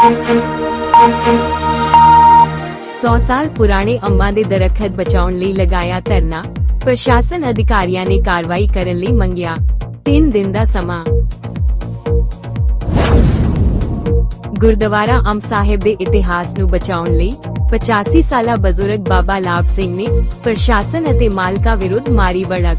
100 ਸਾਲ ਪੁਰਾਣੇ ਅੰਬਾਂ ਦੇ ਦਰਖਤ ਬਚਾਉਣ ਲਈ ਲਗਾਇਆ ਧਰਨਾ, ਪ੍ਰਸ਼ਾਸਨ ਅਧਿਕਾਰੀਆਂ ਨੇ ਕਾਰਵਾਈ ਕਰਨ ਲਈ ਮੰਗਿਆ। 3 ਦਿਨ ਦਾ ਸਮਾਂ। ਗੁਰਦੁਆਰਾ ਅੰਬ ਸਾਹਿਬ ਦੇ ਇਤਿਹਾਸ ਨੂੰ ਬਚਾਉਣ ਲਈ 85 ਸਾਲਾ ਬਜ਼ੁਰਗ ਬਾਬਾ ਲਾਭ ਸਿੰਘ ਨੇ ਪ੍ਰਸ਼ਾਸਨ ਅਤੇ ਮਾਲਕਾਂ ਵਿਰੁੱਧ ਮਾਰੀ ਵੜਕ।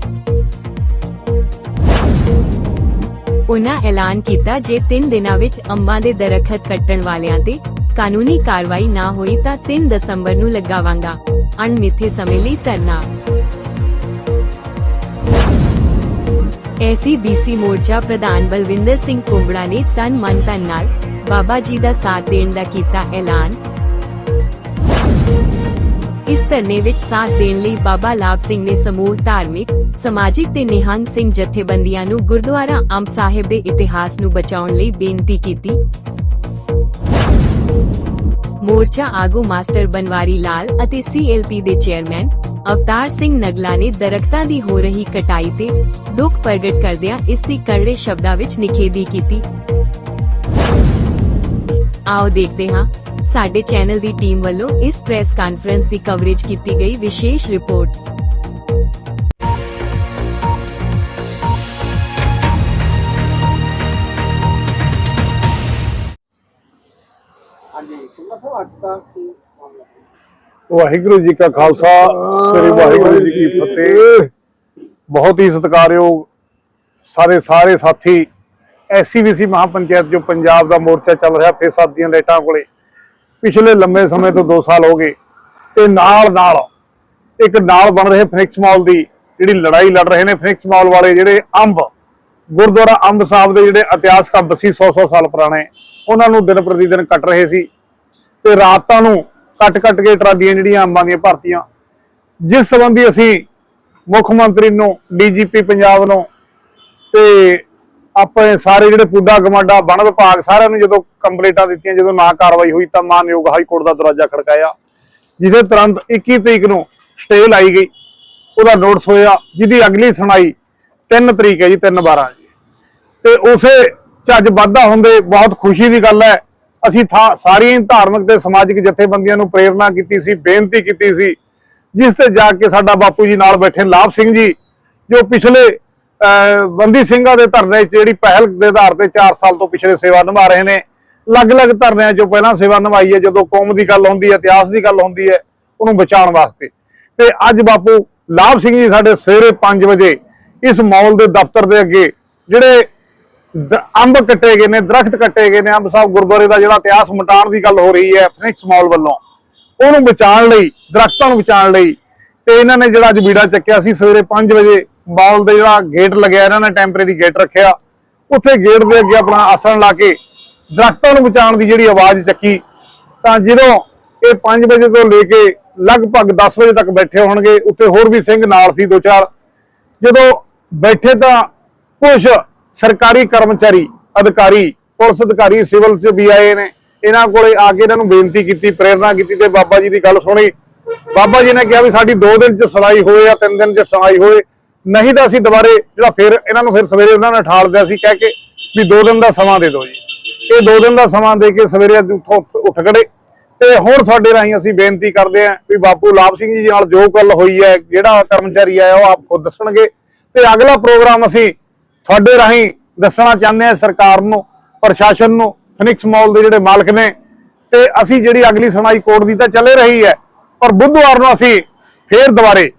ਉਨ੍ਹਾਂ ਐਲਾਨ ਕੀਤਾ ਜੇ 3 ਦਿਨਾਂ ਵਿੱਚ ਅੰਬਾਂ ਦੇ ਦਰਖਤ ਕੱਟਣ ਵਾਲਿਆਂ ਤੇ ਕਾਨੂੰਨੀ ਕਾਰਵਾਈ ਨਾ ਹੋਈ ਤਾਂ 3 ਦਸੰਬਰ ਨੂੰ ਲਗਾਵਾਂਗਾ। ਅਣਮਿੱਥੇ ਸਮੇਂ ਲਈ ਧਰਨਾ। ਐਸਸੀਬੀਸੀ ਮੋਰਚਾ ਪ੍ਰਧਾਨ ਬਲਵਿੰਦਰ ਸਿੰਘ ਕੁੰਬੜਾ ਨੇ ਤਨ ਮਨ ਧਨ ਨਾਲ ਬਾਬਾ ਜੀ ਦਾ ਸਾਥ ਦੇਣ ਦਾ ਕੀਤਾ ਐਲਾਨ। ਇਸ ਧਰਨੇ ਵਿੱਚ ਸਾਥ ਦੇਣ ਲਈ ਬਾਬਾ ਲਾਭ ਸਿੰਘ ਨੇ ਸਮੂਹ, ਧਾਰਮਿਕ, ਸਮਾਜਿਕ ਤੇ ਨਿਹੰਗ ਸਿੰਘ ਜਥੇਬੰਦੀਆਂ ਨੂੰ ਗੁਰਦੁਆਰਾ ਅੰਬ ਸਾਹਿਬ ਦੇ ਇਤਿਹਾਸ ਨੂੰ ਬਚਾਉਣ ਲਈ ਬੇਨਤੀ ਕੀਤੀ। ਮੋਰਚਾ ਆਗੂ ਮਾਸਟਰ ਬਨਵਾਰੀ ਲਾਲ ਅਤੇ ਸੀਐਲਪੀ ਦੇ ਚੇਅਰਮੈਨ ਅਵਤਾਰ ਸਿੰਘ ਨਗਲਾ ਨੇ ਦਰਖਤਾਂ ਦੀ ਹੋ ਰਹੀ ਕਟਾਈ ਤੇ ਦੁੱਖ ਪ੍ਰਗਟ ਕਰਦਿਆਂ ਇਸ ਦੀ ਕਰੜੇ ਸ਼ਬਦਾਂ ਵਿੱਚ ਨਿਖੇਧੀ ਕੀਤੀ। ਆਓ ਦੇਖਦੇ ਹਾਂ ਸਾਡੇ ਚੈਨਲ ਦੀ ਟੀਮ ਵੱਲੋਂ ਇਸ ਪ੍ਰੈਸ ਕਾਨਫਰੰਸ ਦੀ ਕਵਰੇਜ ਕੀਤੀ ਗਈ ਵਿਸ਼ੇਸ਼ ਰਿਪੋਰਟ? ਵਾਹਿਗੁਰੂ ਜੀ ਕਾ ਖਾਲਸਾ ਸ੍ਰੀ ਵਾਹਿਗੁਰੂ ਜੀ ਕੀ ਫਤਿਹ। ਬਹੁਤ ਹੀ ਸਤਿਕਾਰਯੋਗ ਸਾਰੇ ਸਾਰੇ ਸਾਥੀ ਐਸਸੀਬੀਸੀ ਮਹਾਪੰਚਾਇਤ ਜੋ ਪੰਜਾਬ ਦਾ ਮੋਰਚਾ ਚੱਲ ਰਿਹਾ ਫੇਰ ਸਾਦੀਆਂ ਲਾਈਟਾਂ ਕੋਲੇ। ਪਿਛਲੇ ਲੰਮੇ ਸਮੇਂ ਤੋਂ 2 ਸਾਲ ਹੋ ਗਏ ਤੇ ਨਾਲ ਨਾਲ ਇੱਕ ਨਾਲ ਬਣ ਰਹੇ ਫਿਨਿਕਸ ਮਾਲ ਦੀ ਜਿਹੜੀ ਲੜਾਈ ਲੜ ਰਹੇ ਨੇ ਫਿਨਿਕਸ ਮਾਲ ਵਾਲੇ ਜਿਹੜੇ ਅੰਬ, ਗੁਰਦੁਆਰਾ ਅੰਬ ਸਾਹਿਬ ਦੇ ਜਿਹੜੇ ਇਤਿਹਾਸਕ ਅੰਬ ਸੀ 100-100 ਸਾਲ ਪੁਰਾਣੇ, ਉਹਨਾਂ ਨੂੰ ਦਿਨ ਪ੍ਰਤੀ ਦਿਨ ਕੱਟ ਰਹੇ ਸੀ ਤੇ ਰਾਤਾਂ ਨੂੰ ਕੱਟ-ਕੱਟ ਕੇ ਟਰਾਲੀਆਂ ਜਿਹੜੀਆਂ ਅੰਬਾਂ ਦੀਆਂ ਭਰਤੀਆਂ। ਜਿਸ ਸੰਬੰਧੀ ਅਸੀਂ ਮੁੱਖ ਮੰਤਰੀ ਨੂੰ ਡੀਜੀਪੀ ਪੰਜਾਬ ਨੂੰ ਤੇ ਆਪਣੇ ਸਾਰੇ ਜਿਹੜੇ ਪੁੱਡਾ ਗਮਾਡਾ ਵਣ ਵਿਭਾਗ ਸਾਰਿਆਂ ਨੂੰ ਜਦੋਂ ਕੰਪਲੇਂਟਾਂ ਦਿੱਤੀਆਂ, ਜਦੋਂ ਨਾ ਕਾਰਵਾਈ ਹੋਈ ਤਾਂ ਮਾਨਯੋਗ ਹਾਈ ਕੋਰਟ ਦਾ ਦਰਵਾਜ਼ਾ ਖੜਕਾਇਆ ਜਿਸੇ ਤੁਰੰਤ 21 ਤਰੀਕ ਨੂੰ ਸਟੇ ਲਾਈ ਗਈ। ਉਹਦਾ ਨੋਟਿਸ ਹੋਇਆ, ਜਿਹਦੀ ਅਗਲੀ ਸੁਣਾਈ 3 ਤਰੀਕ ਹੈ ਜੀ 3 12 ਜੀ। ਤੇ ਉਸੇ ਚੱਜ ਵਾਧਾ ਹੁੰਦੇ, ਬਹੁਤ ਖੁਸ਼ੀ ਦੀ ਗੱਲ ਹੈ, ਅਸੀਂ ਥਾਂ ਸਾਰੀਆਂ ਧਾਰਮਿਕ ਤੇ ਸਮਾਜਿਕ ਜਥੇਬੰਦੀਆਂ ਨੂੰ ਪ੍ਰੇਰਣਾ ਕੀਤੀ ਸੀ, ਬੇਨਤੀ ਕੀਤੀ ਸੀ, ਜਿਸ ਤੇ ਜਾ ਕੇ ਸਾਡਾ ਬਾਪੂ ਜੀ ਨਾਲ ਬੈਠੇ ਲਾਭ ਸਿੰਘ ਜੀ, ਜੋ ਪਿਛਲੇ ਬੰਦੀ ਸਿੰਘਾਂ ਦੇ ਧਰਨੇ 'ਚ ਜਿਹੜੀ ਪਹਿਲ ਦੇ ਆਧਾਰ ਤੇ 4 ਸਾਲ ਤੋਂ ਪਿਛਲੇ ਸੇਵਾ ਨਿਭਾ ਰਹੇ ਨੇ, ਅਲੱਗ-ਅਲੱਗ ਧਰਨਿਆਂ 'ਚੋਂ ਪਹਿਲਾਂ ਸੇਵਾ ਨਿਭਾਈ ਹੈ, ਜਦੋਂ ਕੌਮ ਦੀ ਗੱਲ ਹੁੰਦੀ ਹੈ, ਇਤਿਹਾਸ ਦੀ ਗੱਲ ਹੁੰਦੀ ਹੈ, ਉਹਨੂੰ ਬਚਾਉਣ ਵਾਸਤੇ। ਤੇ ਅੱਜ ਬਾਪੂ ਲਾਭ ਸਿੰਘ ਜੀ ਸਾਡੇ ਸਵੇਰੇ 5 ਵਜੇ ਇਸ ਮਾਲ ਦੇ ਦਫ਼ਤਰ ਦੇ ਅੱਗੇ ਜਿਹੜੇ ਅੰਬ ਕੱਟੇ ਗਏ ਨੇ, ਦਰਖਤ ਕੱਟੇ ਗਏ ਨੇ, ਅੰਬ ਸਾਹਿਬ ਗੁਰਦੁਆਰੇ ਦਾ ਜਿਹੜਾ ਇਤਿਹਾਸ ਮਟਾਉਣ ਦੀ ਗੱਲ ਹੋ ਰਹੀ ਹੈ ਫਨਿਕਸ ਮਾਲ ਵੱਲੋਂ। ਉਹਨੂੰ ਬਚਾਉਣ ਲਈ, ਦਰਖਤਾਂ ਨੂੰ ਬਚਾਉਣ ਲਈ ਤੇ ਇਹਨਾਂ ਨੇ ਜਿਹੜਾ ਅੱਜ ਬੀੜਾ ਚੱਕਿਆ ਸੀ ਸਵੇਰੇ 5 ਵਜੇ ਮਾਲ ਦੇ ਜਿਹੜਾ ਗੇਟ ਲੱਗਿਆ, ਇਹਨਾਂ ਨੇ ਟੈਂਪਰੇਰੀ ਗੇਟ ਰੱਖਿਆ। ਉੱਥੇ ਗੇਟ ਦੇ ਅੱਗੇ ਆਪਣਾ ਆਸਣ ਲਾ ਕੇ ਦਰਖਤਾਂ ਨੂੰ ਬਚਾਉਣ ਦੀ ਜਿਹੜੀ ਆਵਾਜ਼ ਚੱਕੀ। ਤਾਂ ਜਦੋਂ ਇਹ 5 ਵਜੇ ਤੋਂ ਲੈ ਕੇ ਲਗਭਗ 10 ਵਜੇ ਤੱਕ ਬੈਠੇ ਹੋਣਗੇ, ਉੱਥੇ ਹੋਰ ਵੀ ਸਿੰਘ ਨਾਲ ਸੀ ਦੋ ਚਾਰ ਜਦੋਂ ਬੈਠੇ ਤਾਂ ਕੁਝ ਸਰਕਾਰੀ ਕਰਮਚਾਰੀ, ਅਧਿਕਾਰੀ, ਪੁਲਿਸ ਅਧਿਕਾਰੀ, ਸਿਵਲ ਚ ਵੀ ਆਏ ਨੇ। ਇਹਨਾਂ ਕੋਲੇ ਆ ਕੇ ਇਹਨਾਂ ਨੂੰ ਬੇਨਤੀ ਕੀਤੀ, ਪ੍ਰੇਰਣਾ ਕੀਤੀ ਤੇ ਬਾਬਾ ਜੀ ਦੀ ਗੱਲ ਸੁਣੀ। ਬਾਬਾ ਜੀ ਨੇ ਕਿਹਾ ਵੀ ਸਾਡੀ 2 ਦਿਨ ਚ ਸੁਣਾਈ ਹੋਏ ਜਾਂ 3 ਦਿਨ ਚ ਸੁਣਾਈ ਹੋਏ। ਨਹੀਂ ਤਾਂ ਅਸੀਂ ਦੁਬਾਰੇ ਜਿਹੜਾ ਫਿਰ ਇਹਨਾਂ ਨੂੰ ਫਿਰ ਸਵੇਰੇ ਉਹਨਾਂ ਨੇ ਠਾਲ ਦਿਆ ਸੀ ਕਹਿ ਕੇ ਵੀ 2 ਦਿਨ ਦਾ ਸਮਾਂ ਦੇ ਦਿਓ ਜੀ। ਇਹ 2 ਦਿਨ ਦਾ ਸਮਾਂ ਦੇ ਕੇ ਸਵੇਰੇ ਉੱਠ ਖੜੇ। ਤੇ ਹੁਣ ਤੁਹਾਡੇ ਰਾਹੀਂ ਅਸੀਂ ਬੇਨਤੀ ਕਰਦੇ ਆਂ ਵੀ ਬਾਪੂ ਲਾਭ ਸਿੰਘ ਜੀ ਨਾਲ ਜੋ ਗੱਲ ਹੋਈ ਹੈ, ਜਿਹੜਾ ਕਰਮਚਾਰੀ ਆਇਆ ਉਹ ਆਪ ਖੁਦ ਦੱਸਣਗੇ। ਤੇ ਅਗਲਾ ਪ੍ਰੋਗਰਾਮ ਅਸੀਂ ਤੁਹਾਡੇ ਰਾਹੀਂ ਦੱਸਣਾ ਚਾਹੁੰਦੇ ਹਾਂ ਸਰਕਾਰ ਨੂੰ, ਪ੍ਰਸ਼ਾਸਨ ਨੂੰ ਫਿਨਿਕਸ ਮਾਲ ਦੇ ਜਿਹੜੇ ਮਾਲਕ ਨੇ। ਤੇ ਅਸੀਂ ਜਿਹੜੀ ਅਗਲੀ ਸੁਣਾਈ ਕੋਰਟ ਦੀ ਤਾਂ ਚੱਲੇ ਰਹੀ ਹੈ, ਪਰ ਬੁੱਧਵਾਰ ਨੂੰ ਅਸੀਂ ਫੇਰ ਦੁਬਾਰੇ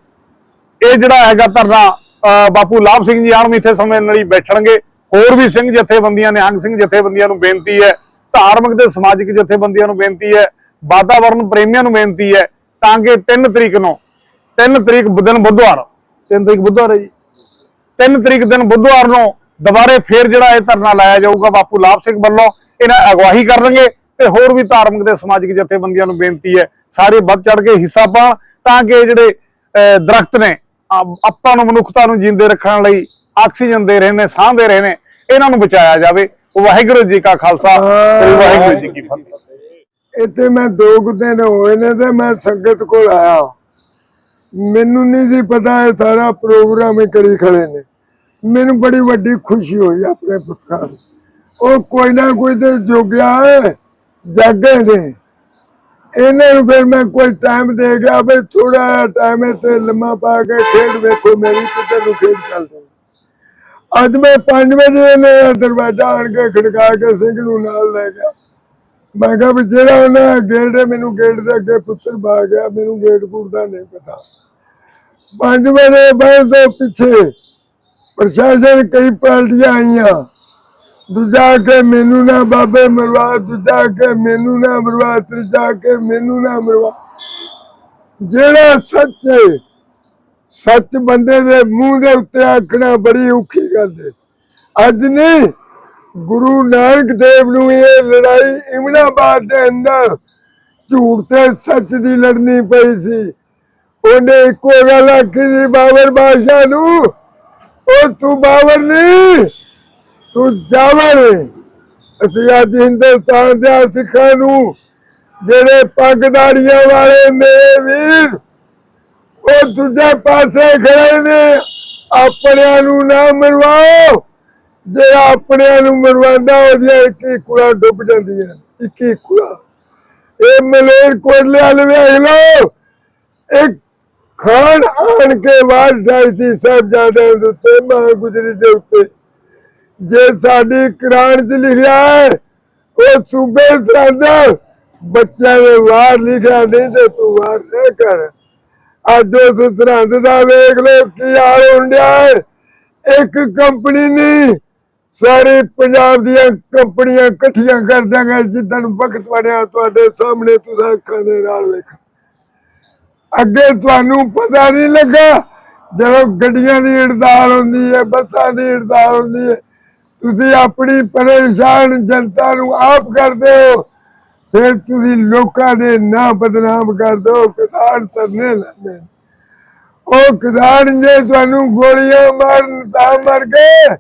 ਇਹ ਜਿਹੜਾ ਹੈਗਾ ਧਰਨਾ ਬਾਪੂ ਲਾਭ ਸਿੰਘ ਜੀ ਅਣਮਿੱਥੇ ਸਮੇਂ ਲਈ ਬੈਠਣਗੇ। ਹੋਰ ਵੀ ਸਿੰਘ ਜਥੇਬੰਦੀਆਂ ਨੇ ਹੰਗ ਸਿੰਘ ਜਥੇਬੰਦੀਆਂ ਨੂੰ ਬੇਨਤੀ ਹੈ ਧਾਰਮਿਕ ਤੇ ਸਮਾਜਿਕ ਜਥੇਬੰਦੀਆਂ ਨੂੰ ਬੇਨਤੀ ਹੈ ਵਾਤਾਵਰਣ ਪ੍ਰੇਮੀਆਂ ਨੂੰ ਬੇਨਤੀ ਹੈ ਤਾਂ ਕਿ 3 ਤਰੀਕ ਨੂੰ 3 ਤਰੀਕ ਦਿਨ ਬੁੱਧਵਾਰ। 3 ਤਰੀਕ ਬੁੱਧਵਾਰ ਹੈ ਜੀ। 3 ਤਰੀਕ ਦਿਨ ਬੁੱਧਵਾਰ ਨੂੰ ਦੁਬਾਰੇ ਫੇਰ ਜਿਹੜਾ ਇਹ ਧਰਨਾ ਲਾਇਆ ਜਾਊਗਾ ਬਾਪੂ ਲਾਭ ਸਿੰਘ ਵੱਲੋਂ ਇਹਨਾਂ ਅਗਵਾਈ ਕਰਨਗੇ ਤੇ ਹੋਰ ਵੀ ਧਾਰਮਿਕ ਤੇ ਸਮਾਜਿਕ ਜਥੇਬੰਦੀਆਂ ਨੂੰ ਬੇਨਤੀ ਹੈ ਸਾਰੇ ਵੱਧ ਚੜ ਕੇ ਹਿੱਸਾ ਪਾਉਣ ਤਾਂ ਕਿ ਜਿਹੜੇ ਦਰਖਤ ਨੇ ਆਪਾਂ ਨੂੰ ਮਨੁੱਖਤਾ ਨੂੰ ਜਿੰਦੇ ਰੱਖਣ ਲਈ ਆਕਸੀਜਨ ਦੇ ਰਹੇ ਨੇ ਸਾਹ ਦੇ ਰਹੇ ਨੇ ਇਹਨਾਂ ਨੂੰ ਬਚਾਇਆ ਜਾਵੇ। ਵਾਹਿਗੁਰੂ ਜੀ ਕਾ ਖਾਲਸਾ ਵਾਹਿਗੁਰੂ ਜੀ ਕੀ ਫਤਿਹ। ਇੱਥੇ ਮੈਂ ਦੋ ਦਿਨ ਹੋਏ ਨੇ ਤੇ ਮੈਂ ਸੰਗਤ ਕੋਲ ਆਇਆ। ਮੈਨੂੰ ਨਹੀਂ ਸੀ ਪਤਾ ਇਹ ਸਾਰਾ ਪ੍ਰੋਗਰਾਮ ਹੀ ਕਰੀ ਖੜੇ ਨੇ। ਮੈਨੂੰ ਬੜੀ ਵੱਡੀ ਖੁਸ਼ੀ ਹੋਈ ਆਪਣੇ ਪੁੱਤਰਾਂ ਨੂੰ ਉਹ ਕੋਈ ਨਾ ਕੋਈ ਤੇ ਜੋਗਿਆ ਜਾਗੇ ਨੇ। ਇਹਨਾਂ ਨੂੰ ਫਿਰ ਮੈਂ ਕੋਈ ਟਾਈਮ ਦੇ ਗਿਆ ਬਈ ਥੋੜਾ ਟਾਈਮ ਇੱਥੇ ਲੰਮਾ ਪਾ ਕੇ ਖੇਡ ਵੇਖੋ, ਮੇਰੀ ਕਿੱਧਰ ਨੂੰ ਖੇਡ ਚੱਲਦੀ ਅੱਜ ਮੈਂ 5 ਵਜੇ ਨੇ ਦਰਵਾਜ਼ਾ ਆਣ ਕੇ ਖੜਕਾ ਕੇ ਸਿੰਘ ਨੂੰ ਨਾਲ ਲੈ ਗਿਆ। ਮੈਂ ਕਿਹਾ ਵੀ ਜਿਹੜਾ ਉਹਨੇ ਗੇਟ ਮੈਨੂੰ ਗੇਟ ਦੇ ਅੱਗੇ ਪੁੱਤਰ ਪਾ ਗਿਆ, ਮੈਨੂੰ ਗੇਟ ਕੂੜ ਦਾ ਨਹੀਂ ਪਤਾ। 5 ਵਜੇ ਬਾਅਦ ਤੋਂ ਪਿੱਛੇ ਪ੍ਰਸ਼ਾਸਨ ਕਈ ਪਾਰਟੀਆਂ ਆਈਆਂ। ਦੂਜਾ ਕੇ ਮੈਨੂੰ ਨਾ ਬਾਬੇ ਮਰਵਾ ਦੂਜਾ ਕੇ ਮੈਨੂੰ ਨਾ ਮਰਵਾ ਤੀਜਾ ਕੇ ਮੈਨੂੰ ਨਾ ਮਰਵਾ ਜਿਹੜਾ ਸੱਚ ਹੈ, ਸੱਚ ਬੰਦੇ ਦੇ ਮੂੰਹ ਦੇ ਉੱਤੇ ਆਖਣਾ ਬੜੀ ਔਖੀ ਗੱਲ ਹੈ। ਅੱਜ ਨਹੀਂ, ਗੁਰੂ ਨਾਨਕ ਦੇਵ ਨੂੰ ਇਹ ਲੜਾਈ ਇਮਨਾਬਾਦ ਦੇ ਅੰਦਰ ਝੂਠ ਤੇ ਸੱਚ ਦੀ ਲੜਨੀ ਪਈ ਸੀ। ਉਹਨੇ ਇੱਕੋ ਗੱਲ ਆਖੀ ਸੀ, ਬਾਬਰ ਬਾਦਸ਼ਾਹ ਨੂੰ, ਉਹ ਤੂੰ ਬਾਬਰ ਨਹੀਂ। ਤੂੰ ਜਾਵਰ ਅਸੀਂ ਅੱਜ ਹਿੰਦੁਸਤਾਨ ਦੇ ਸਿੱਖਾਂ ਨੂੰ ਜਿਹੜੇ ਪੱਗਦਾਰੀਆਂ ਵਾਲੇ ਮੇਰੇ ਵੀਰ, ਉਹ ਦੂਜੇ ਪਾਸੇ ਖੜੇ ਨੇ। ਆਪਣਿਆਂ ਨੂੰ ਨਾ ਮਰਵਾਓ। ਜਿਹੜਾ ਆਪਣਿਆਂ ਨੂੰ ਮਰਵਾਉਂਦਾ, ਉਹਦੀਆਂ ਇੱਕੀ ਕੁੜਾ ਡੁੱਬ ਜਾਂਦੀਆਂ ਇੱਕੀ ਕੁੜਾ ਇਹ ਮਲੇਰ ਕੋਟਲੇ ਵਾਲੇ ਵੇਖ ਲਓ। ਇੱਕ ਖਾਨ ਆਣ ਕੇ ਵਾਰ ਜਾਈ ਸੀ ਸਾਹਿਬਜ਼ਾਦਿਆਂ ਦੇ ਉੱਤੇ ਮਾਂ ਗੁਜਰੀ ਦੇ ਉੱਤੇ। ਜੇ ਸਾਡੀ ਕੁਰਾਨ 'ਚ ਲਿਖਿਆ ਹੈ, ਉਹ ਸੂਬੇ ਸਰਹੰਦ ਬੱਚਿਆਂ ਦੇ ਵਾਰ ਲਿਖਿਆ ਨਹੀਂ ਤੇ ਤੂੰ ਵਾਰ ਨਾ ਕਰ। ਅੱਜ ਉਸ ਸਰਹੰਦ ਦਾ ਵੇਖ ਲੋ ਕੀ ਹਾਲ ਹੁੰਦਿਆ ਇੱਕ ਕੰਪਨੀ ਨਹੀਂ, ਸਾਰੇ ਪੰਜਾਬ ਦੀਆਂ ਕੰਪਨੀਆਂ ਇਕੱਠੀਆਂ ਕਰ ਦਾਂਗੇ ਜਿੱਦਣ ਵਕਤ ਬਣਿਆ ਤੁਹਾਡੇ ਸਾਹਮਣੇ, ਤੁਸੀਂ ਅੱਖਾਂ ਦੇ ਨਾਲ ਵੇਖ। ਅੱਗੇ ਤੁਹਾਨੂੰ ਪਤਾ ਨਹੀਂ ਲੱਗਾ, ਜਦੋਂ ਗੱਡੀਆਂ ਦੀ ਹੜਤਾਲ ਹੁੰਦੀ ਹੈ, ਬੱਸਾਂ ਦੀ ਹੜਤਾਲ ਹੁੰਦੀ ਹੈ ਤੁਸੀਂ ਆਪਣੀ ਪਰੇਸ਼ਾਨ ਜਨਤਾ ਨੂੰ ਆਪ ਕਰਦੇ ਹੋ ਫਿਰ ਤੁਸੀਂ ਲੋਕਾਂ ਦੇ ਨਾਂ ਬਦਨਾਮ ਕਰ ਦੋ ਕਿਸਾਨ ਤਰਨੇ ਲੈਂਦੇ ਉਹ ਕਿਸਾਨ ਜੇ ਤੁਹਾਨੂੰ ਗੋਲੀਆਂ ਮਾਰਨ ਤਾਂ ਮਰ ਗਏ।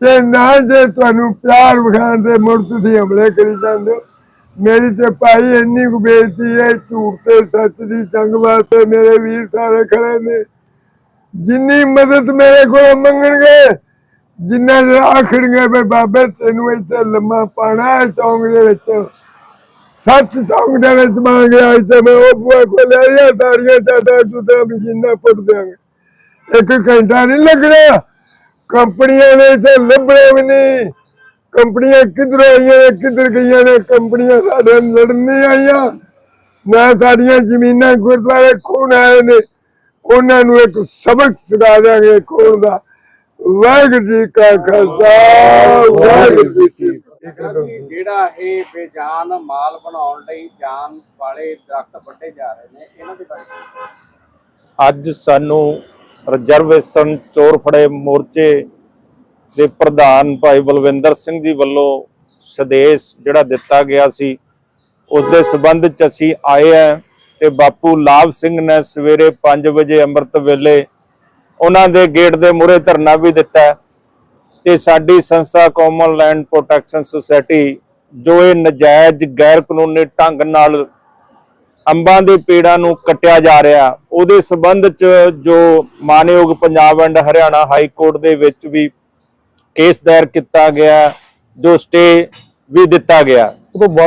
ਤੇ ਨਾ ਜੇ ਤੁਹਾਨੂੰ ਪਿਆਰ ਵਿਖਾਣ ਦੇ ਮੁੜ ਤੁਸੀਂ ਹਮਲੇ ਕਰੀ ਜਾਂਦੇ ਹੋ। ਮੇਰੀ ਤੇ ਭਾਈ ਇੰਨੀ ਕੁ ਬੇਇੱਜ਼ਤੀ ਹੈ, ਝੂਠ ਤੇ ਸੱਚ ਦੀ ਜੰਗ ਵਾਸਤੇ ਮੇਰੇ ਵੀਰ ਸਾਰੇ ਖੜੇ ਨੇ। ਜਿੰਨੀ ਮਦਦ ਮੇਰੇ ਕੋਲ ਮੰਗਣਗੇ ਜਿੰਨਾ ਦੇ ਆਖਣਗੇ ਵੀ ਬਾਬੇ ਤੈਨੂੰ ਇੱਥੇ ਲੰਮਾ ਪਾਣਾ ਹੈ ਚੌਂਕ ਦੇ ਵਿੱਚ। ਸੱਚ ਚੌਂਕ ਦੇ ਵਿੱਚ ਮੰਗ ਇੱਥੇ ਮੈਂ ਉਹ ਬੂਆ ਕੋ ਲੈ ਆਇਆ ਸਾਰੀਆਂ ਟਾਟਾ ਟੂਟਾ ਮਸ਼ੀਨਾਂ ਪੁੱਟ ਦਿਆਂਗੇ। ਇੱਕ ਘੰਟਾ ਨਹੀਂ ਲੱਗਣਾ। ਕੰਪਨੀਆਂ ਨੇ ਇੱਥੇ ਲੱਭਣੇ ਵੀ ਨਹੀਂ। ਕੰਪਨੀਆਂ ਕਿੱਧਰ ਆਈਆਂ ਨੇ, ਕਿੱਧਰ ਗਈਆਂ ਨੇ? ਕੰਪਨੀਆਂ ਸਾਡੇ ਨਾਲ ਲੜਨ ਨਹੀਂ ਆਈਆਂ। ਨਾ ਸਾਡੀਆਂ ਜ਼ਮੀਨਾਂ ਗੁਰਦੁਆਰੇ ਖੋਣ ਆਏ ਨੇ। ਉਹਨਾਂ ਨੂੰ ਇੱਕ ਸਬਕ ਸਿਖਾ ਦਿਆਂਗੇ ਖੋਣ ਦਾ। ਵਾਹਿਗੁਰੂ ਜੀ ਕਾ ਖਾਲਸਾ ਵਾਹਿਗੁਰੂ ਜੀ ਕੀ ਫਤਿਹ। ਜਿਹੜਾ ਇਹ ਬੇਜਾਨ ਮਾਲ ਬਣਾਉਣ ਲਈ ਜਾਨ ਵਾਲੇ ਦਰਖਤ ਵੱਢੇ ਜਾ ਰਹੇ ਨੇ ਇਹਨਾਂ ਦੇ ਬਾਰੇ ਅੱਜ ਸਾਨੂੰ ਰਿਜ਼ਰਵੇਸ਼ਨ ਚੋਰ ਫੜੇ ਮੋਰਚੇ ਦੇ ਪ੍ਰਧਾਨ ਭਾਈ ਬਲਵਿੰਦਰ ਸਿੰਘ ਜੀ ਵੱਲੋਂ ਸੰਦੇਸ਼ ਜਿਹੜਾ ਦਿੱਤਾ ਗਿਆ ਸੀ ਉਸ ਦੇ ਸਬੰਧ ਚ ਅਸੀਂ ਆਏ ਆ ਤੇ ਬਾਪੂ ਲਾਭ ਸਿੰਘ ਨੇ ਸਵੇਰੇ 5 ਵਜੇ ਅੰਮ੍ਰਿਤ ਵੇਲੇ ਉਹਨਾਂ ਦੇ ਗੇਟ ਦੇ ਮੂਹਰੇ ਧਰਨਾ ਵੀ ਦਿੱਤਾ ਤੇ ਸਾਡੀ ਸੰਸਥਾ ਕਾਮਨ ਲੈਂਡ ਪ੍ਰੋਟੈਕਸ਼ਨ ਸੁਸਾਇਟੀ ਜੋ ਇਹ ਨਜਾਇਜ਼ ਗੈਰ ਕਾਨੂੰਨੀ ਢੰਗ ਨਾਲ ਅੰਬਾਂ ਦੇ ਪੇੜਾਂ ਨੂੰ ਕੱਟਿਆ ਜਾ ਰਿਹਾ ਉਹਦੇ ਸਬੰਧ ਚ ਜੋ ਮਾਨਯੋਗ Punjab and Haryana high court ਦੇ ਵਿੱਚ ਵੀ ਕੇਸ ਦਾਇਰ ਕੀਤਾ ਗਿਆ ਜੋ ਸਟੇ ਵੀ ਦਿੱਤਾ ਗਿਆ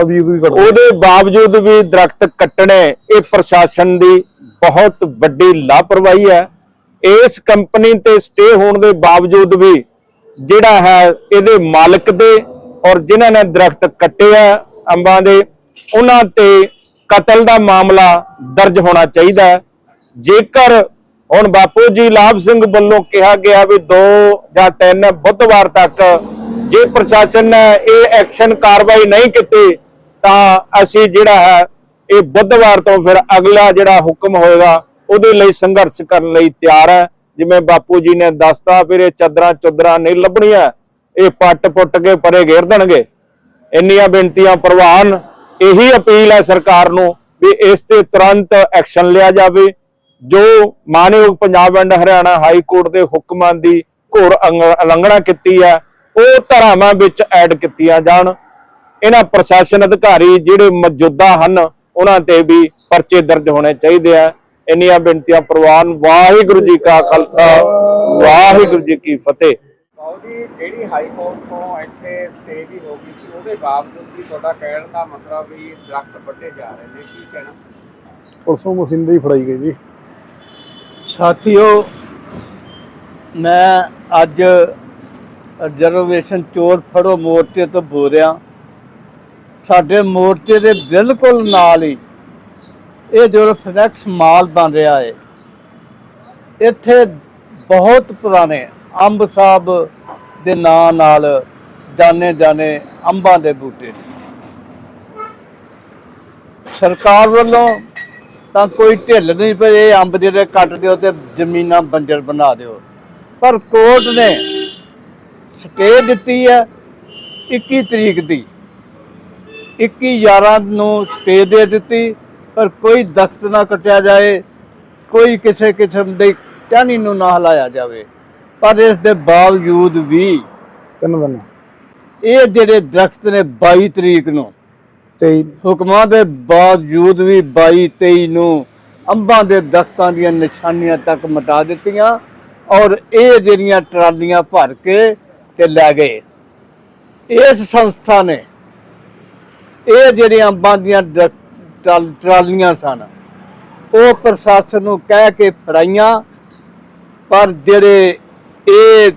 ਵੀ ਉਹਦੇ ਬਾਵਜੂਦ ਵੀ ਦਰਖਤ ਕੱਟਣੇ ਇਹ ਪ੍ਰਸ਼ਾਸਨ ਦੀ ਬਹੁਤ ਵੱਡੀ ਲਾਪਰਵਾਹੀ ਹੈ। ਇਸ ਕੰਪਨੀ ਤੇ ਸਟੇ ਹੋਣ ਦੇ ਬਾਵਜੂਦ ਵੀ ਜਿਹੜਾ ਹੈ ਇਹਦੇ ਮਾਲਕ ਦੇ ਔਰ ਜਿਨ੍ਹਾਂ ਨੇ ਦਰਖਤ ਕੱਟੇ ਆ ਅੰਬਾਂ ਦੇ, ਉਹਨਾਂ ਤੇ ਕਤਲ ਦਾ ਮਾਮਲਾ ਦਰਜ ਹੋਣਾ ਚਾਹੀਦਾ ਹੈ। ਜੇਕਰ ਹੁਣ ਬਾਪੂ ਜੀ ਲਾਭ ਸਿੰਘ ਵੱਲੋਂ ਕਿਹਾ ਗਿਆ ਵੀ 2 ਜਾਂ 3 ਬੁੱਧਵਾਰ ਤੱਕ ਜੇ ਪ੍ਰਸ਼ਾਸਨ ਨੇ ਇਹ ਐਕਸ਼ਨ ਕਾਰਵਾਈ ਨਹੀਂ ਕੀਤੀ, ਤਾਂ ਅਸੀਂ ਜਿਹੜਾ ਹੈ ਇਹ ਬੁੱਧਵਾਰ ਤੋਂ ਫਿਰ ਅਗਲਾ ਜਿਹੜਾ ਹੁਕਮ ਹੋਏਗਾ ਉਹਦੇ ਲਈ ਸੰਘਰਸ਼ ਕਰਨ ਲਈ ਤਿਆਰ ਹੈ। ਜਿਵੇਂ ਬਾਪੂ ਜੀ ਨੇ ਦੱਸਤਾ ਫਿਰ ਇਹ ਚਦਰਾਂ ਚੁਦਰਾਂ ਨਹੀਂ ਲੱਭਣੀਆਂ, ਇਹ ਪੱਟ ਪੁੱਟ ਕੇ ਪਰੇ ਘੇਰ ਦੇਣਗੇ। ਇੰਨੀਆਂ ਬੇਨਤੀਆਂ ਪ੍ਰਵਾਨ, ਇਹੀ ਅਪੀਲ ਹੈ ਸਰਕਾਰ ਨੂੰ ਵੀ ਇਸ ਤੇ ਤੁਰੰਤ ਐਕਸ਼ਨ ਲਿਆ ਜਾਵੇ। ਜੋ ਮਾਨਯੋਗ Punjab and Haryana high court ਦੇ ਹੁਕਮਾਂ ਦੀ ਘੋਰ ਉਲੰਘਣਾ ਕੀਤੀ ਹੈ, ਉਹ ਧਾਰਾਵਾਂ ਵਿੱਚ ਐਡ ਕੀਤੀਆਂ ਜਾਣ। ਇਹਨਾਂ ਪ੍ਰਸ਼ਾਸਨ ਅਧਿਕਾਰੀ ਜਿਹੜੇ ਮੌਜੂਦਾ ਹਨ, ਉਹਨਾਂ ਤੇ ਵੀ ਪਰਚੇ ਦਰਜ ਹੋਣੇ ਚਾਹੀਦੇ ਆ। ਇੰਨੀਆਂ ਬੇਨਤੀਆਂ ਪ੍ਰਵਾਨ ਵਾਹਿਗੁਰੂ ਜੀ ਕਾ ਖਾਲਸਾ ਵਾਹਿਗੁਰੂ ਜੀ ਕੀ ਫਤਿਹ। ਜੀ ਜਿਹੜੀ ਹਾਈ ਕੋਰਟ ਤੋਂ ਇੱਥੇ ਸਟੇ ਵੀ ਹੋ ਗਈ ਸੀ ਉਹਦੇ ਬਾਵਜੂਦ ਵੀ ਤੁਹਾਡਾ ਕਹਿਣ ਦਾ ਮਤਲਬ ਵੀ ਦਰਖਤ ਵੱਢੇ ਜਾ ਰਹੇ ਨੇ ਕੀ ਕਹਿਣਾ? ਪਰਸੋਂ ਮਸ਼ੀਨਰੀ ਫੜਾਈ ਗਈ ਜੀ। ਸਾਥੀਓ ਮੈਂ ਅੱਜ ਰਿਜ਼ਰਵੇਸ਼ਨ ਚੋਰ ਫੜੋ ਮੋਰਚੇ ਤੋਂ ਬੋਲ ਰਿਹਾ। ਸਾਡੇ ਮੋਰਚੇ ਦੇ ਬਿਲਕੁਲ ਨਾਲ ਹੀ ਇਹ ਜੋ ਫਲੈਕਸ ਮਾਲ ਬਣ ਰਿਹਾ ਹੈ ਇੱਥੇ ਬਹੁਤ ਪੁਰਾਣੇ ਅੰਬ ਸਾਹਿਬ ਦੇ ਨਾਂ ਨਾਲ ਜਾਣੇ ਜਾਣੇ ਅੰਬਾਂ ਦੇ ਬੂਟੇ ਸਰਕਾਰ ਵੱਲੋਂ ਤਾਂ ਕੋਈ ਢਿੱਲ ਨਹੀਂ ਪਈ, ਇਹ ਅੰਬ ਜਿਹੜੇ ਕੱਟ ਦਿਓ ਤੇ ਜ਼ਮੀਨਾਂ ਬੰਜਰ ਬਣਾ ਦਿਓ। ਪਰ ਕੋਰਟ ਨੇ ਸਟੇ ਦਿੱਤੀ ਹੈ 21 ਤਰੀਕ ਦੀ। 21 11 ਨੂੰ ਸਟੇ ਦੇ ਦਿੱਤੀ। ਪਰ ਕੋਈ ਦਖਤ ਨਾ ਕੱਟਿਆ ਜਾਏ ਕੋਈ ਕਿਸੇ ਕਿਸਮ ਦੀ ਟਹਿਣੀ ਨੂੰ ਨਾ ਹਲਾਇਆ ਜਾਵੇ। ਪਰ ਇਸ ਦੇ ਬਾਵਜੂਦ ਵੀ ਤਿੰਨ ਦਿਨ। ਇਹ ਜਿਹੜੇ ਦਰਖਤ ਨੇ 22 ਤਰੀਕ ਨੂੰ ਤੇ ਹੁਕਮਾਂ ਦੇ ਬਾਵਜੂਦ ਵੀ 22 23 ਨੂੰ ਅੰਬਾਂ ਦੇ ਦਸਤਾਂ ਦੀਆਂ ਨਿਸ਼ਾਨੀਆਂ ਤੱਕ ਮਿਟਾ ਦਿੱਤੀਆਂ ਔਰ ਇਹ ਜਿਹੜੀਆਂ ਟਰਾਲੀਆਂ ਭਰ ਕੇ ਤੇ ਲੈ ਗਏ। ਇਸ ਸੰਸਥਾ ਨੇ ਇਹ ਜਿਹੜੀਆਂ ਅੰਬਾਂ ਦੀਆਂ ਟਰਾਲ- ਟਰਾਲੀਆਂ ਸਨ। ਉਹ ਪ੍ਰਸ਼ਾਸਨ ਨੂੰ ਕਹਿ ਕੇ ਫੜਾਈਆਂ, ਪਰ ਜਿਹੜੇ ਇਹ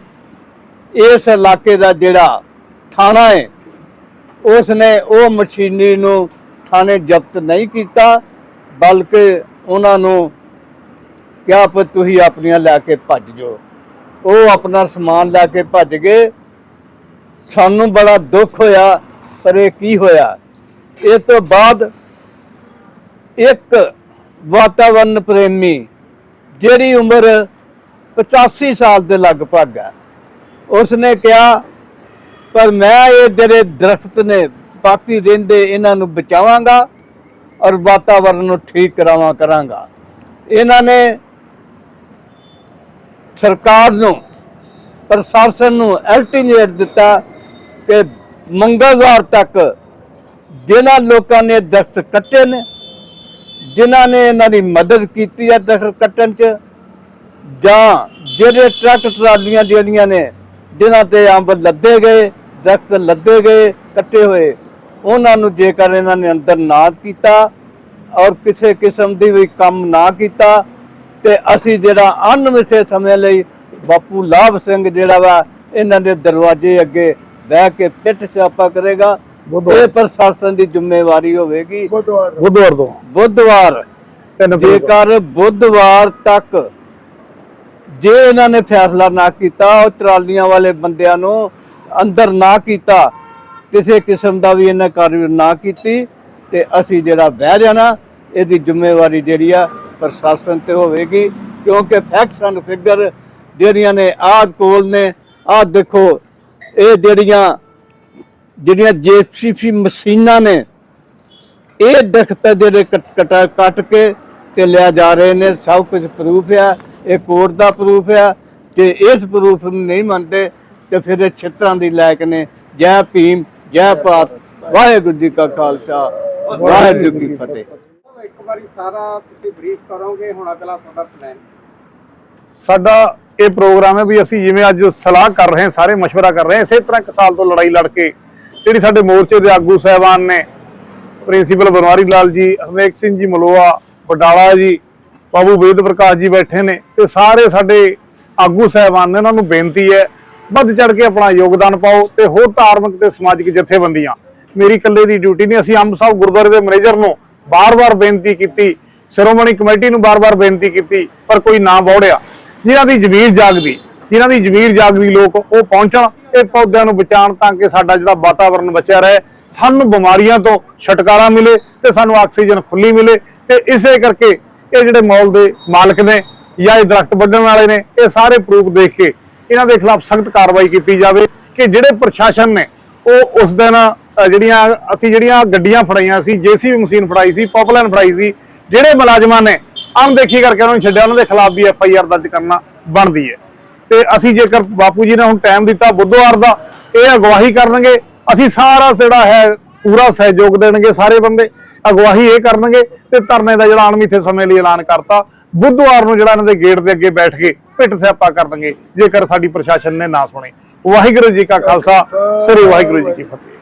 ਇਸ ਇਲਾਕੇ ਦਾ ਜਿਹੜਾ ਥਾਣਾ ਹੈ ਉਸ ਨੇ ਉਹ ਮਸ਼ੀਨਰੀ ਨੂੰ ਥਾਣੇ ਜ਼ਬਤ ਨਹੀਂ ਕੀਤਾ, ਬਲਕਿ ਉਹਨਾਂ ਨੂੰ ਕਿਹਾ ਪਰ ਤੁਸੀਂ ਆਪਣੀਆਂ ਲੈ ਕੇ ਭੱਜ ਜਾਓ। ਉਹ ਆਪਣਾ ਸਮਾਨ ਲੈ ਕੇ ਭੱਜ ਗਏ। ਸਾਨੂੰ ਬੜਾ ਦੁੱਖ ਹੋਇਆ, ਪਰ ਇਹ ਕੀ ਹੋਇਆ? ਇਹ ਤੋਂ ਬਾਅਦ ਇੱਕ ਵਾਤਾਵਰਨ ਪ੍ਰੇਮੀ, ਜਿਹੜੀ ਉਮਰ 85 ਸਾਲ ਦੇ ਲਗਭਗ ਹੈ। ਉਸਨੇ ਕਿਹਾ, ਪਰ ਮੈਂ ਇਹ ਜਿਹੜੇ ਦਰਖਤ ਨੇ, ਬਾਕੀ ਰਹਿੰਦੇ ਇਹਨਾਂ ਨੂੰ ਬਚਾਵਾਂਗਾ ਔਰ ਵਾਤਾਵਰਨ ਨੂੰ ਠੀਕ ਕਰਾਵਾਂ ਕਰਾਂਗਾ। ਇਹਨਾਂ ਨੇ ਸਰਕਾਰ ਨੂੰ, ਪ੍ਰਸ਼ਾਸਨ ਨੂੰ ਅਲਟੀਮੇਟ ਦਿੱਤਾ ਕਿ ਮੰਗਲਵਾਰ ਤੱਕ ਜਿਨ੍ਹਾਂ ਲੋਕਾਂ ਨੇ ਦਰਖਤ ਕੱਟੇ ਨੇ ਜਿਨ੍ਹਾਂ ਨੇ ਇਹਨਾਂ ਦੀ ਮਦਦ ਕੀਤੀ ਹੈ ਦਰਖਤ ਕੱਟਣ 'ਚ, ਜਾਂ ਜਿਹੜੇ ਟਰੱਕ ਟਰਾਲੀਆਂ ਜਿਹੜੀਆਂ ਨੇ, ਜਿਨ੍ਹਾਂ ਤੇ ਅੰਬ ਲੱਦੇ ਗਏ, ਦਰਖਤ ਲੱਦੇ ਗਏ, ਕੱਟੇ ਹੋਏ, ਉਹਨਾਂ ਨੂੰ ਜੇਕਰ ਇਹਨਾਂ ਨੇ ਅੰਦਰ ਨਾ ਕੀਤਾ ਔਰ ਕਿਸੇ ਕਿਸਮ ਦੀ ਵੀ ਕੰਮ ਨਾ ਕੀਤਾ, ਤੇ ਅਸੀਂ ਜਿਹੜਾ ਅਨਵਿਸੇ ਸਮੇਂ ਲਈ ਬਾਪੂ ਲਾਭ ਸਿੰਘ ਜਿਹੜਾ ਵਾ, ਇਹਨਾਂ ਦੇ ਦਰਵਾਜ਼ੇ ਅੱਗੇ ਬਹਿ ਕੇ ਪਿੱਠ ਚਾਪਾ ਕਰੇਗਾ ਇਹ ਪ੍ਰਸ਼ਾਸਨ ਦੀ ਜ਼ਿੰਮੇਵਾਰੀ ਹੋਵੇਗੀ। ਬੁੱਧਵਾਰ। ਬੁੱਧਵਾਰ ਤੋਂ। ਬੁੱਧਵਾਰ। ਜੇਕਰ ਬੁੱਧਵਾਰ ਤੱਕ ਜੇ ਇਹਨਾਂ ਨੇ ਫੈਸਲਾ ਨਾ ਕੀਤਾ ਉਹ ਟਰਾਲੀਆਂ ਵਾਲੇ ਬੰਦਿਆਂ ਨੂੰ ਅੰਦਰ ਨਾ ਕੀਤਾ ਕਿਸੇ ਕਿਸਮ ਦਾ ਵੀ ਇਹਨਾਂ ਕਾਰਵਾਈ ਨਾ ਕੀਤੀ ਤੇ ਅਸੀਂ ਜਿਹੜਾ ਬਹਿ ਜਾਣਾ ਇਹਦੀ ਜ਼ਿੰਮੇਵਾਰੀ ਜਿਹੜੀ ਆ ਪ੍ਰਸ਼ਾਸਨ ਤੇ ਹੋਵੇਗੀ ਕਿਉਂਕਿ ਫੈਕਟਸ ਐਂਡ ਫਿਗਰ ਜਿਹੜੀਆਂ ਨੇ ਆਹ ਕੋਲ ਨੇ ਆਹ ਦੇਖੋ ਇਹ ਜਿਹੜੀਆਂ ਜਿਹੜੀਆਂ ਜੇਸੀਪੀ ਮਸ਼ੀਨਾਂ ਨੇ ਇਹ ਦਰਖਤ ਜਿਹੜੇ ਕੱਟ ਕਟਾ- ਕੱਟ ਕੇ ਤੇ ਲਿਆ ਜਾ ਰਹੇ ਨੇ ਸਭ ਕੁਝ ਪ੍ਰੂਫ ਆ ਇਹ ਕੋਰਟ ਦਾ ਪ੍ਰੂਫ ਆ ਤੇ ਇਸ ਪ੍ਰੂਫ ਨੂੰ ਨਹੀਂ ਮੰਨਦੇ ਤੇ ਫਿਰ ਇਹ ਛਿੱਤਰਾਂ ਦੀ ਲਾਇਕ ਨੇ ਜੈ ਭੀਮ ਜੈ ਭਾਰਤ ਵਾਹਿਗੁਰੂ ਜੀ ਕਾ ਖਾਲਸਾ ਵਾਹਿਗੁਰੂ ਜੀ ਕੀ ਫਤਿਹ ਇੱਕ ਵਾਰੀ ਸਾਰਾ ਤੁਸੀਂ ਬਰੀਫ ਕਰੋਗੇ ਹੁਣ ਅਗਲਾ ਤੁਹਾਡਾ ਪਲਾਨ ਸਾਡਾ ਇਹ ਪ੍ਰੋਗਰਾਮ ਹੈ ਵੀ ਅਸੀਂ ਜਿਵੇਂ ਅੱਜ ਸਲਾਹ ਕਰ ਰਹੇ ਹਾਂ ਸਾਰੇ مشورہ ਕਰ ਰਹੇ ਹਾਂ ਇਸੇ ਤਰ੍ਹਾਂ ਇੱਕ ਸਾਲ ਤੋਂ ਲੜਾਈ ਲੜ ਕੇ ਜਿਹੜੀ ਸਾਡੇ ਮੋਰਚੇ ਦੇ ਆਗੂ ਸਹਿਬਾਨ ਨੇ, ਪ੍ਰਿੰਸੀਪਲ ਬਨਵਾਰੀ ਲਾਲ ਜੀ, ਹਰਨੇਕ ਸਿੰਘ ਜੀ ਮਲੋਆ ਬਟਾਲਾ ਜੀ, ਬਾਬੂ ਵੇਦ ਪ੍ਰਕਾਸ਼ ਜੀ ਬੈਠੇ ਨੇ ਤੇ ਸਾਰੇ ਸਾਡੇ ਆਗੂ ਸਹਿਬਾਨ ਨੇ, ਉਹਨਾਂ ਨੂੰ ਬੇਨਤੀ ਹੈ, ਵੱਧ ਚੜ ਕੇ ਆਪਣਾ ਯੋਗਦਾਨ ਪਾਓ ਤੇ ਹੋਰ ਧਾਰਮਿਕ ਤੇ ਸਮਾਜਿਕ ਜਥੇਬੰਦੀਆਂ। ਮੇਰੀ ਇਕੱਲੇ ਦੀ ਡਿਊਟੀ ਨਹੀਂ, ਅਸੀਂ ਅੰਬ ਸਾਹਿਬ ਗੁਰਦੁਆਰੇ ਦੇ ਮੈਨੇਜਰ ਨੂੰ ਬਾਰ-ਬਾਰ ਬੇਨਤੀ ਕੀਤੀ ਸ਼੍ਰੋਮਣੀ ਕਮੇਟੀ ਨੂੰ ਬਾਰ-ਬਾਰ ਬੇਨਤੀ ਕੀਤੀ, ਪਰ ਕੋਈ ਨਾ ਬੌੜਿਆ। ਜਿਹਨਾਂ ਦੀ ਜ਼ਮੀਰ ਜਾਗਦੀ ਜਿਨ੍ਹਾਂ ਦੀ ਜ਼ਮੀਰ ਜਾਗਦੀ ਲੋਕ ਉਹ ਪਹੁੰਚਣ ਇਹ ਪੌਦਿਆਂ ਨੂੰ ਬਚਾਉਣ ਤਾਂ ਕਿ ਸਾਡਾ ਜਿਹੜਾ ਵਾਤਾਵਰਣ ਬਚਿਆ ਰਹੇ। ਸਾਨੂੰ ਬਿਮਾਰੀਆਂ ਤੋਂ ਛੁਟਕਾਰਾ ਮਿਲੇ ਤੇ ਸਾਨੂੰ ਆਕਸੀਜਨ ਖੁੱਲੀ ਮਿਲੇ ਤੇ ਇਸੇ ਕਰਕੇ ਇਹ ਜਿਹੜੇ ਮੌਲ ਦੇ ਮਾਲਕ ਨੇ ਜਾਂ ਇਹ ਦਰਖਤ ਵੱਢਣ ਵਾਲੇ ਨੇ, ਇਹ ਸਾਰੇ ਪ੍ਰੂਫ ਦੇਖ ਕੇ ਇਹਨਾਂ ਦੇ ਖਿਲਾਫ ਸਖਤ ਕਾਰਵਾਈ ਕੀਤੀ ਜਾਵੇ ਕਿ ਜਿਹੜੇ ਪ੍ਰਸ਼ਾਸਨ ਨੇ ਉਹ ਉਸ ਦਿਨ ਜਿਹੜੀਆਂ, ਅਸੀਂ ਜਿਹੜੀਆਂ ਗੱਡੀਆਂ ਫੜਾਈਆਂ ਸੀ, ਜੀਸੀਬੀ ਮਸ਼ੀਨ ਫੜਾਈ ਸੀ, ਪੌਪਲਾਈਨ ਫੜਾਈ ਸੀ, ਜਿਹੜੇ ਮੁਲਾਜ਼ਮਾਂ ਨੇ ਅਣਦੇਖੀ ਕਰਕੇ ਉਹਨਾਂ ਨੂੰ ਛੱਡਿਆ, ਉਹਨਾਂ ਦੇ ਖਿਲਾਫ ਵੀ ਐਫ ਆਈ ਆਰ ਦਰਜ ਕਰਨਾ ਬਣਦੀ ਹੈ। ਤੇ ਅਸੀਂ ਜੇਕਰ ਬਾਪੂ ਜੀ ਨੇ ਹੁਣ ਟਾਈਮ ਦਿੱਤਾ ਬੁੱਧਵਾਰ ਦਾ, ਇਹ ਅਗਵਾਈ ਕਰਨਗੇ। ਅਸੀਂ ਸਾਰਾ ਜਿਹੜਾ ਹੈ, ਪੂਰਾ ਸਹਿਯੋਗ ਦੇਣਗੇ ਸਾਰੇ ਬੰਦੇ। ਅਗਵਾਈ ਇਹ ਕਰਨਗੇ ਤੇ ਧਰਨੇ ਦਾ ਜਿਹੜਾ ਅਣਮਿੱਥੇ ਸਮੇਂ ਲਈ ਐਲਾਨ ਕਰਤਾ, ਬੁੱਧਵਾਰ ਨੂੰ ਜਿਹੜਾ ਇਹਨਾਂ ਦੇ ਗੇਟ ਦੇ ਅੱਗੇ ਬੈਠ ਕੇ ਪਿੱਟ ਸਿਆਪਾ ਕਰਨਗੇ, ਜੇਕਰ ਸਾਡੀ ਪ੍ਰਸ਼ਾਸਨ ਨੇ ਨਾ ਸੁਣੇ। ਵਾਹਿਗੁਰੂ ਜੀ ਕਾ ਖਾਲਸਾ, ਸ੍ਰੀ ਵਾਹਿਗੁਰੂ ਜੀ ਕੀ ਫਤਿਹ।